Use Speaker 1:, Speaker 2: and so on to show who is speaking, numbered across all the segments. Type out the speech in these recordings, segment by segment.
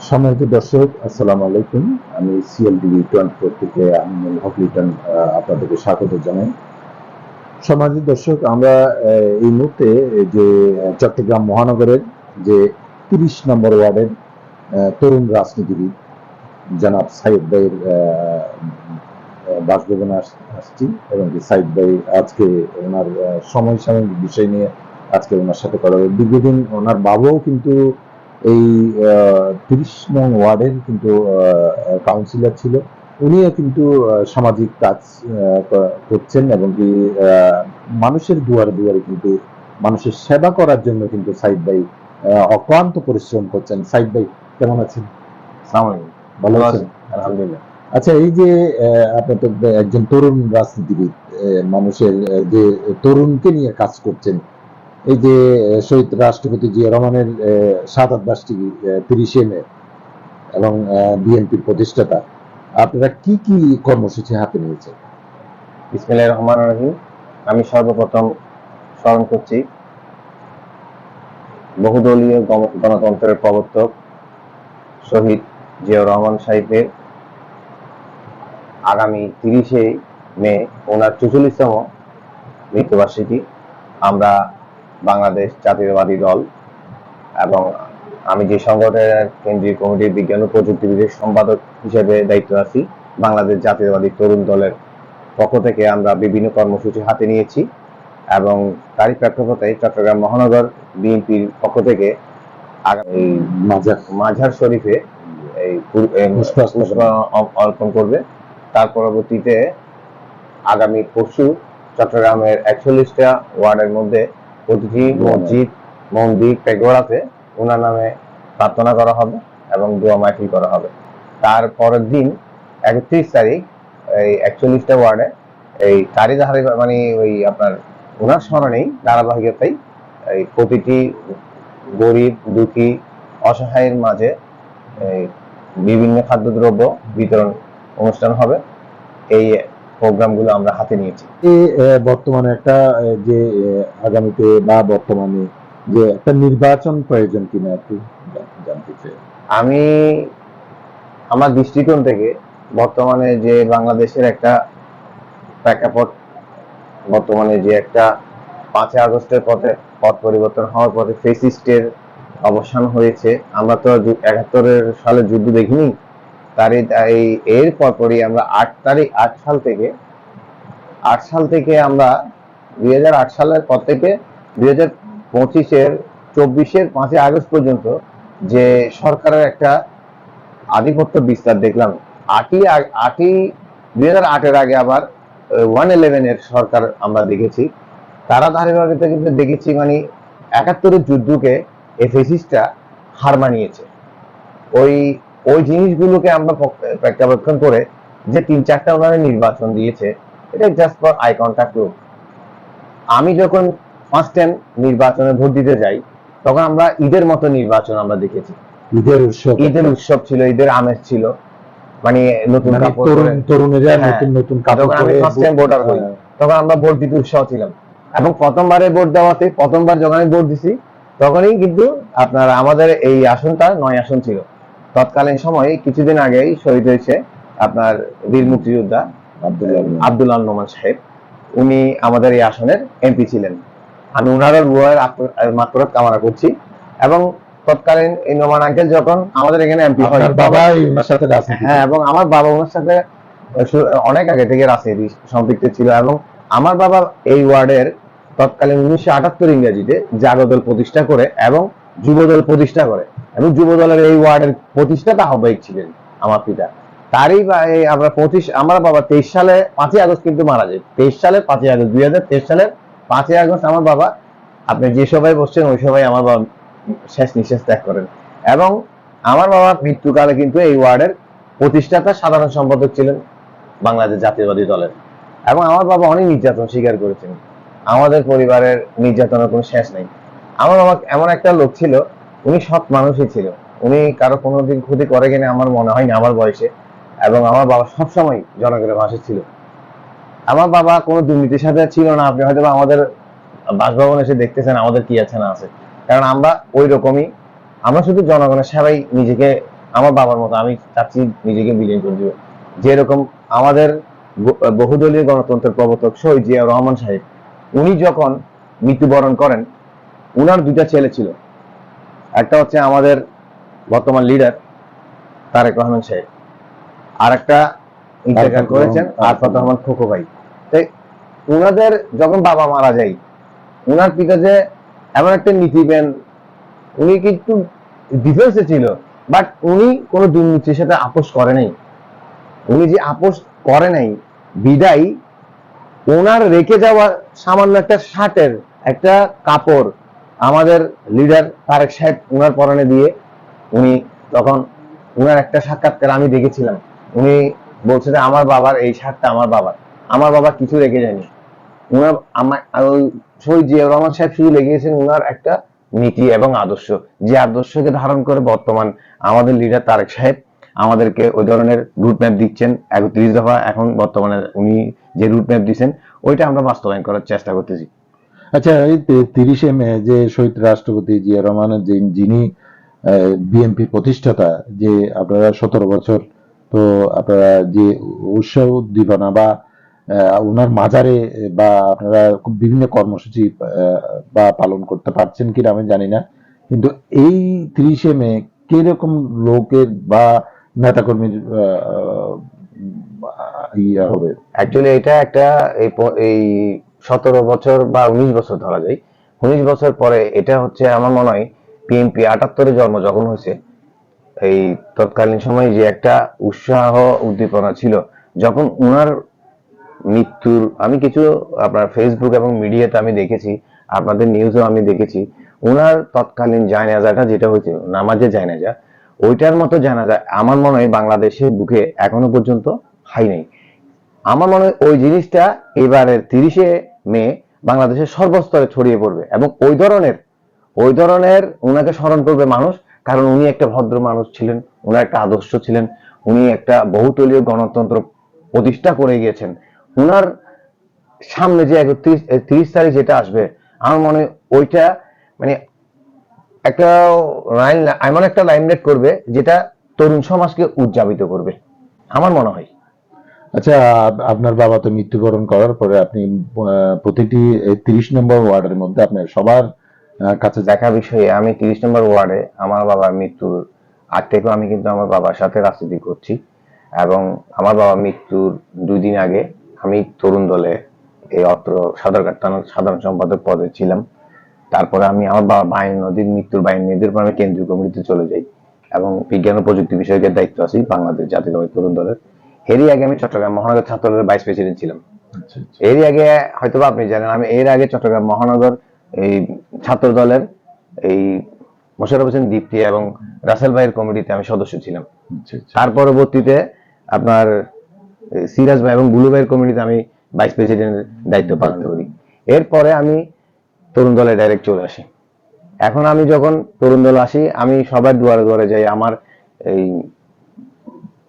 Speaker 1: সম্মানিত দর্শক আলাইকুম আমি থেকে আমি হক আপনাদেরকে স্বাগত জানাই সম্মানিত দর্শক, আমরা এই মুহূর্তে যে, চট্টগ্রাম মহানগরের যে তিরিশ নম্বর ওয়ার্ডের তরুণ রাজনীতিবিদ জনাব সাইদ ভাইয়ের বাসভবনে আসছি এবং সাইদ ভাই আজকে ওনার সময় সাময়িক বিষয় নিয়ে আজকে ওনার সাথে কথা বলব। দীর্ঘদিন ওনার বাবাও কিন্তু এই তিরিশ নং ওয়ার্ডের কিন্তু কাউন্সিলর ছিল। উনিও কিন্তু সামাজিক কাজ করছেন এবং কি মানুষের দুয়ারে দুয়ারে কিন্তু মানুষের সেবা করার জন্য কিন্তু সাইদ ভাই অক্লান্ত পরিশ্রম করছেন। সাইদ ভাই কেমন আছেন? ভালো আছেন?
Speaker 2: আলহামদুলিল্লাহ।
Speaker 1: আচ্ছা এই যে আপনি তো একজন তরুণ রাজনীতিবিদ মানুষের যে তরুণকে নিয়ে কাজ করছেন এই যে শহীদ রাষ্ট্রপতি জিয়া রহমানের সাত বার্ষিকী তিরিশে মে এবং বিএনপির প্রতিষ্ঠাতা, আপনারা কি কি কর্মসূচি হাতে নিয়েছেন?
Speaker 2: বিসমিল্লাহির রহমানির রহিম। আমি সর্বপ্রথম স্মরণ করছি, বহুদলীয় গণতন্ত্রের প্রবর্তক শহীদ জিয়াউর রহমান সাহেবের আগামী তিরিশে মে ওনার চুচল্লিশতম মৃত্যুবার্ষিকী। আমরা বাংলাদেশ জাতীয়তাবাদী দল এবং আমি যে সংগঠনের কেন্দ্রীয় কমিটির বিজ্ঞান ও প্রযুক্তিবিদের সম্পাদক হিসেবে দায়িত্ব আছি বাংলাদেশ জাতীয়তাবাদী তরুণ দলের পক্ষ থেকে আমরা বিভিন্ন কর্মসূচি হাতে নিয়েছি এবং তারই প্রেক্ষাপটে চট্টগ্রাম মহানগর বিএনপির পক্ষ থেকে আগামী
Speaker 1: মাঝার
Speaker 2: মাঝার শরীফে এই অর্পণ করবে। তার পরবর্তীতে আগামী পরশু চট্টগ্রামের একচল্লিশটা ওয়ার্ডের মধ্যে প্রতিটি মসজিদ, মন্দির পেগোড়াতে ওনার নামে প্রার্থনা করা হবে এবং দোয়া মাইফিল করা হবে। তার পরের দিন একত্রিশ তারিখ, এই একচল্লিশটা ওয়ার্ডে এই তারই ধারে মানে ওই আপনার ওনার স্মরণেই ধারাবাহিকতাই এই প্রতিটি গরিব, দুঃখী, অসহায়ের মাঝে এই বিভিন্ন খাদ্যদ্রব্য বিতরণ অনুষ্ঠান হবে। এই প্রোগ্রামগুলো আমরা হাতে নিয়েছি।
Speaker 1: এই বর্তমানে একটা যে আগামীতে বা বর্তমানে যে একটা নির্বাচন প্রয়োজন কিনা একটু জানতে চাই।
Speaker 2: আমি আমার দৃষ্টিকোণ থেকে বর্তমানে যে বাংলাদেশের একটা প্রেক্ষাপট বর্তমানে যে একটা পাঁচই আগস্টের পথে পথ পরিবর্তন হওয়ার পথে ফেসিস্টের অবসান হয়েছে আমরা তো একাত্তরের সালে যুদ্ধ দেখিনি তারই এই এর পরপরই আমরা আট তারিখ, আট সাল থেকে, আট সাল থেকে আমরা দুই আট সালের পর থেকে দুই হাজার পঁচিশের, চব্বিশের পাঁচই আগস্ট পর্যন্ত যে সরকারের একটা আধিপত্য বিস্তার দেখলাম। আটই আটই, দুই হাজার আটের আগে আবার ওয়ান ইলেভেনের সরকার আমরা দেখেছি। তারা ধারাবাহিকতা কিন্তু দেখেছি মানে একাত্তরের যুদ্ধকে এই ফেসিসটা হার মানিয়েছে। ওই ওই জিনিসগুলোকে আমরা পক- করে যে তিন চারটা ওনারা নির্বাচন দিয়েছে এটা জাস্ট ফর আই কন্ট্যাক্ট আমি যখন ফার্স্ট টাইম নির্বাচনে ভোট দিতে যাই তখন আমরা ঈদের মতো নির্বাচন আমরা দেখেছি।
Speaker 1: ঈদের উৎসব।
Speaker 2: ঈদের উৎসব ছিল ঈদের আমেজ ছিল। মানে নতুন
Speaker 1: মানে
Speaker 2: কাপড়
Speaker 1: তরুণ তরুণেরা
Speaker 2: হ্যাঁ।
Speaker 1: নতুন নতুন কাপড় পরে
Speaker 2: ফার্স্ট টাইম ভোটার হই।
Speaker 1: হ্যাঁ,
Speaker 2: তখন আমরা ভোট দিতে উৎসাহ ছিলাম। এবং প্রথমবারে ভোট দেওয়াতে প্রথমবার যখন আমি ভোট দিছি তখনই কিন্তু আপনার আমাদের এই আসনটা নয় আসন ছিল। তৎকালীন সময়ে কিছুদিন আগেই শহীদ হয়েছে আপনার বীর মুক্তিযোদ্ধা
Speaker 1: আব্দুল্লাহ আলম।
Speaker 2: নোমান সাহেব উনি আমাদের এই আসনের এমপি ছিলেন আমি উনার রুয়ের মাত্রাত কামনা করছি এবং তৎকালীন এই নোমান আঙ্কেল যখন আমাদের এখানে এমপি হয়
Speaker 1: ওনার সাথে
Speaker 2: হ্যাঁ এবং আমার বাবা ওনার সাথে অনেক আগে থেকে রাজনীতি সম্পৃক্ত ছিল এবং আমার বাবা এই ওয়ার্ডের তৎকালীন উনিশশো আটাত্তর ইংরেজিতে জাগদল প্রতিষ্ঠা করে এবং যুবদল প্রতিষ্ঠা করে। এবং যুবদলের এই ওয়ার্ডের প্রতিষ্ঠাতা আহ্বায়ক ছিলেন আমার পিতা। তারই আমরা পঁচিশ, আমার বাবা তেইশ সালে পাঁচই আগস্ট কিন্তু মারা যায় তেইশ সালে পাঁচই আগস্ট, দুই হাজার তেইশ সালের পাঁচই আগস্ট আমার বাবা, আপনি যে সবাই বসছেন, ওই সবাই আমার বাবা শেষ নিঃশ্বাস ত্যাগ করেন। এবং আমার বাবা মৃত্যুকালে কিন্তু এই ওয়ার্ডের প্রতিষ্ঠাতা সাধারণ সম্পাদক ছিলেন বাংলাদেশ জাতীয়বাদী দলের। এবং আমার বাবা অনেক নির্যাতন স্বীকার করেছেন। আমাদের পরিবারের নির্যাতনের কোনো শেষ নেই। আমার বাবা এমন একটা লোক ছিল, উনি সৎ মানুষই ছিল। উনি কারও কোনোদিন ক্ষতি করে কিনা আমার মনে হয় না আমার বয়সে, এবং আমার বাবা সবসময় জনগণের পাশে ছিল। আমার বাবা কোনো দুর্নীতির সাথে ছিল না, আপনি হয়তো আমাদের বাসভবন এসে দেখতেছেন আমাদের কি আছে না আছে। কারণ আমরা ওই রকমই আমরা শুধু জনগণের সেবাই নিজেকে, আমার বাবার মতো, আমি চাচ্ছি নিজেকে বিলীন করে দিব। যেরকম আমাদের বহুদলীয় গণতন্ত্রের প্রবর্তক শহীদ জিয়া রহমান সাহেব, উনি যখন মৃত্যুবরণ করেন উনার দুইটা ছেলে ছিল। একটা হচ্ছে আমাদের বর্তমান লিডার তারেক রহমান সাহেব। আর একটা ইন্তেকাল করেছেন আরফাত রহমান। খোকো ভাই। তাই উনাদের যখন বাবা মারা যায় উনার পিতা যে এমন একটা নীতিবেন উনি কিন্তু ডিফেন্সে ছিল বাট উনি কোনো দুর্নীতির সাথে আপোষ করে নাই। উনি যে আপোষ করে নাই বিদায় ওনার রেখে যাওয়া সামান্য একটা শার্টের একটা কাপড় আমাদের লিডার তারেক সাহেব উনার পরনে দিয়ে উনি তখন উনার একটা সাক্ষাৎকার আমি দেখেছিলাম। উনি বলছে যে, আমার বাবার এই শার্টটা আমার বাবার। আমার বাবা কিছু রেখে যায়নি। উনার আমার ওই শহীদ জিয়া রহমান সাহেব শুধু লেগেছেন উনার একটা নীতি এবং আদর্শ। যে আদর্শকে ধারণ করে বর্তমান আমাদের লিডার তারেক সাহেব আমাদেরকে ওই ধরনের রুট ম্যাপ দিচ্ছেন। একত্রিশ দফা এখন বর্তমানে উনি যে রুট ম্যাপ দিচ্ছেন, ওইটা আমরা বাস্তবায়ন করার চেষ্টা করতেছি।
Speaker 1: আচ্ছা এই তিরিশে মে যে শহীদ রাষ্ট্রপতি জিয়া রহমানের যিনি বিএনপি প্রতিষ্ঠাতা, যে আপনারা সতেরো বছর তো আপনারা যে উৎসাহ উদ্দীপনা বা ওনার মাজারে বা আপনারা বিভিন্ন কর্মসূচি বা পালন করতে পারছেন কিনা আমি জানি না। কিন্তু এই তিরিশে মে কীরকম লোকের বা নেতাকর্মীর হবে?
Speaker 2: অ্যাকচুয়ালি এটা একটা এই সতেরো বছর বা উনিশ বছর ধরা যায়। উনিশ বছর পরে এটা হচ্ছে আমার মনে হয় বিএনপি আটাত্তরে জন্ম যখন হয়েছে। এই তৎকালীন সময়ে যে একটা উৎসাহ উদ্দীপনা ছিল, যখন উনার মৃত্যুর আমি কিছু আপনার ফেসবুক এবং মিডিয়াতে আমি দেখেছি, আপনাদের নিউজও আমি দেখেছি। উনার তৎকালীন জায়নাজাটা যেটা হয়েছে নামাজে জায়নাজা ওইটার মতো জানাজা আমার মনে হয় বাংলাদেশের বুকে এখনও পর্যন্ত হাই নাই। আমার মনে হয় ওই জিনিসটা এবারের তিরিশে মে বাংলাদেশের সর্বস্তরে ছড়িয়ে পড়বে এবং ওই ধরনের ওই ধরনের উনাকে স্মরণ করবে মানুষ, কারণ উনি একটা ভদ্র মানুষ ছিলেন, উনার একটা আদর্শ ছিলেন, উনি একটা বহুতলীয় গণতন্ত্র প্রতিষ্ঠা করে গিয়েছেন। উনার সামনে যে একত্রিশ তিরিশ তারিখ যেটা আসবে, আমার মনে ওইটা মানে একটা লাইন, এমন একটা লাইমলাইট করবে যেটা তরুণ সমাজকে উদযাপিত করবে। আমার মনে হয়।
Speaker 1: আচ্ছা আপ- আপনার বাবা তো মৃত্যুবরণ করার পরে আপনি প্রতিটি তিরিশ নম্বর ওয়ার্ডের মধ্যে আপনার সবার কাছে দেখা
Speaker 2: বিষয়ে আমি তিরিশ নম্বর ওয়ার্ডে আমার বাবার মৃত্যুর আগ থেকেও আমি কিন্তু আমার বাবার সাথে রাজনীতি করছি এবং আমার বাবা মৃত্যুর দুই দিন আগে আমি তরুণ দলে এই অত্র থানার সাধারণ সম্পাদক পদে ছিলাম। তারপরে আমি আমার বাবা বায়ন নদীর মৃত্যুর বায়ন নদীর পর আমি কেন্দ্রীয় কমিটিতে চলে যাই এবং বিজ্ঞান ও প্রযুক্তি বিষয়কের দায়িত্ব আছি বাংলাদেশ জাতীয় তরুণ দলের। এরই আগে আমি চট্টগ্রাম মহানগর ছাত্র দলের ভাইস প্রেসিডেন্ট ছিলাম।
Speaker 1: আচ্ছা, আচ্ছা।
Speaker 2: এরই আগে হয়তো আপনি জানেন আমি এর আগে চট্টগ্রাম মহানগর এই ছাত্র দলের এই মোশারফ হোসেন দীপ্তি এবং রাসেল ভাইয়ের কমিটিতে আমি সদস্য ছিলাম।
Speaker 1: আচ্ছা।
Speaker 2: তার পরবর্তীতে আপনার সিরাজ ভাই এবং বুলু ভাইয়ের কমিটিতে আমি ভাইস প্রেসিডেন্টের দায়িত্ব পালন করি। এরপরে আমি তরুণ দলে ডাইরেক্ট চলে আসি। এখন আমি যখন তরুণ দল আসি আমি সবার দুয়ারে দুয়ারে যাই আমার এই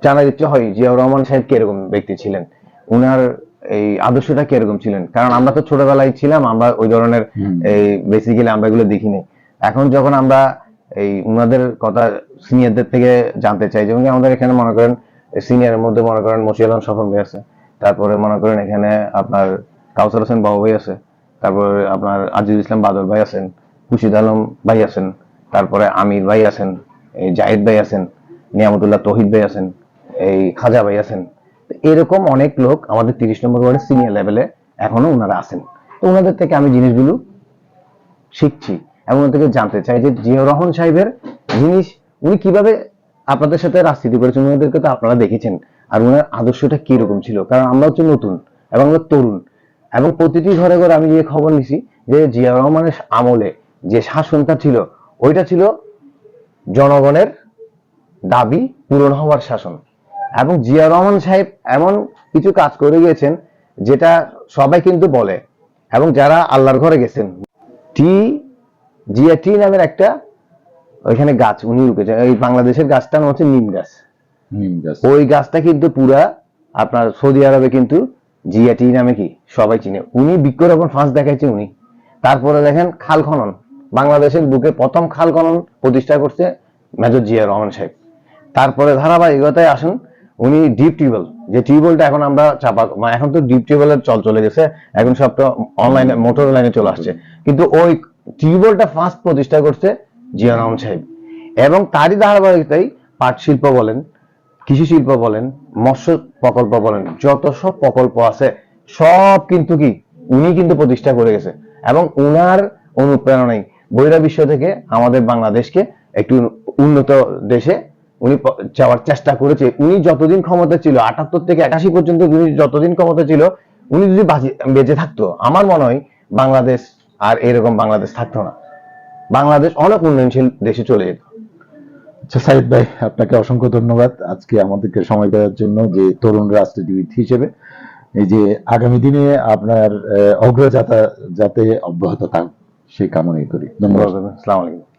Speaker 2: জানার ইচ্ছে হয় জিয়াউর রহমান সাহেব কীরকম ব্যক্তি ছিলেন? উনার এই আদর্শটা কীরকম ছিলেন? কারণ আমরা তো ছোটবেলায় ছিলাম আমরা ওই ধরনের এই বেসিক্যালি আমরা এগুলো দেখিনি। এখন যখন আমরা এই উনাদের কথা সিনিয়রদের থেকে জানতে চাই যেমন আমাদের এখানে মনে করেন সিনিয়রের মধ্যে মনে করেন আলম সফর ভাই আছে তারপরে মনে করেন এখানে আপনার কাউসার হোসেন বাবু ভাই আছে তারপরে আপনার আজিজুল ইসলাম বাদল ভাই আছেন খুশিদ আলম ভাই আছেন তারপরে আমির ভাই আছেন এই জাহিদ ভাই আছেন নিয়ামতুল্লাহ তহিদ ভাই আছেন এই খাজা ভাই আছেন। এরকম অনেক লোক আমাদের তিরিশ নম্বর ওয়ার্ডের সিনিয়র লেভেলে এখনও ওনারা আছেন। তো ওনাদের থেকে আমি জিনিসগুলো শিখছি এবং ওনার থেকে জানতে চাই যে জিয়াউর রহমান সাহেবের জিনিস উনি কীভাবে আপনাদের সাথে রাজনীতি করেছেন ওনাদেরকে তো আপনারা দেখেছেন। আর ওনার আদর্শটা কীরকম ছিল? কারণ আমরা হচ্ছে নতুন এবং আমরা তরুণ। এবং প্রতিটি ঘরে ঘরে আমি যে খবর নিছি যে জিয়াউর রহমানের আমলে যে শাসনটা ছিল, ওইটা ছিল জনগণের দাবি পূরণ হওয়ার শাসন। এবং জিয়া রহমান সাহেব এমন কিছু কাজ করে গিয়েছেন যেটা সবাই কিন্তু বলে এবং যারা আল্লাহর ঘরে গেছেন। টি জিয়া টি নামের একটা ওইখানে গাছ উনি রুকেছেন এই বাংলাদেশের গাছটার নাম হচ্ছে নিম গাছ। ওই গাছটা কিন্তু পুরা আপনার সৌদি আরবে কিন্তু জিয়া টি নামে কি? সবাই চিনে। উনি বৃক্ষরোপণ ফাঁস দেখাইছে উনি। তারপরে দেখেন খাল খনন। বাংলাদেশের বুকে প্রথম খাল খনন প্রতিষ্ঠা করছে মেজর জিয়া রহমান সাহেব। তারপরে ধারাবাহিকতায় আসুন উনি ডিপ টিউবওয়েল যে টিউবওয়েলটা এখন আমরা চাপা মানে এখন তো ডিপ টিউবওয়েলের চল চলে গেছে, এখন সব তো অনলাইনে মোটর লাইনে চলে আসছে। কিন্তু ওই টিউবওয়েলটা ফার্স্ট প্রতিষ্ঠা করছে জিয়া রহমান সাহেব। এবং তারই ধারাবাহিকতাই পাট শিল্প বলেন, কৃষি শিল্প বলেন, মৎস্য প্রকল্প বলেন, যত সব প্রকল্প আছে, সব কিন্তু কি, উনি কিন্তু প্রতিষ্ঠা করে গেছে। এবং উনার অনুপ্রেরণায় বৈরা বিশ্ব থেকে আমাদের বাংলাদেশকে একটু উন্নত দেশে উনি যাওয়ার চেষ্টা করেছে। উনি যতদিন ক্ষমতা ছিল আটাত্তর থেকে একাশি পর্যন্ত উনি যতদিন ক্ষমতা ছিল উনি যদি বেঁচে থাকতো আমার মনে হয় বাংলাদেশ আর এরকম বাংলাদেশ থাকতো না। বাংলাদেশ অনেক উন্নয়নশীল দেশে চলে যেত।
Speaker 1: আচ্ছা সাইদ ভাই আপনাকে অসংখ্য ধন্যবাদ। আজকে আমাদেরকে সময় দেওয়ার জন্য যে তরুণ রাজনীতিবিদ হিসেবে এই যে আগামী দিনে আপনার অগ্রযাত্রা যাতে অব্যাহত থাক সেই কামনাই করি। ধন্যবাদ
Speaker 2: আসসালামু আলাইকুম।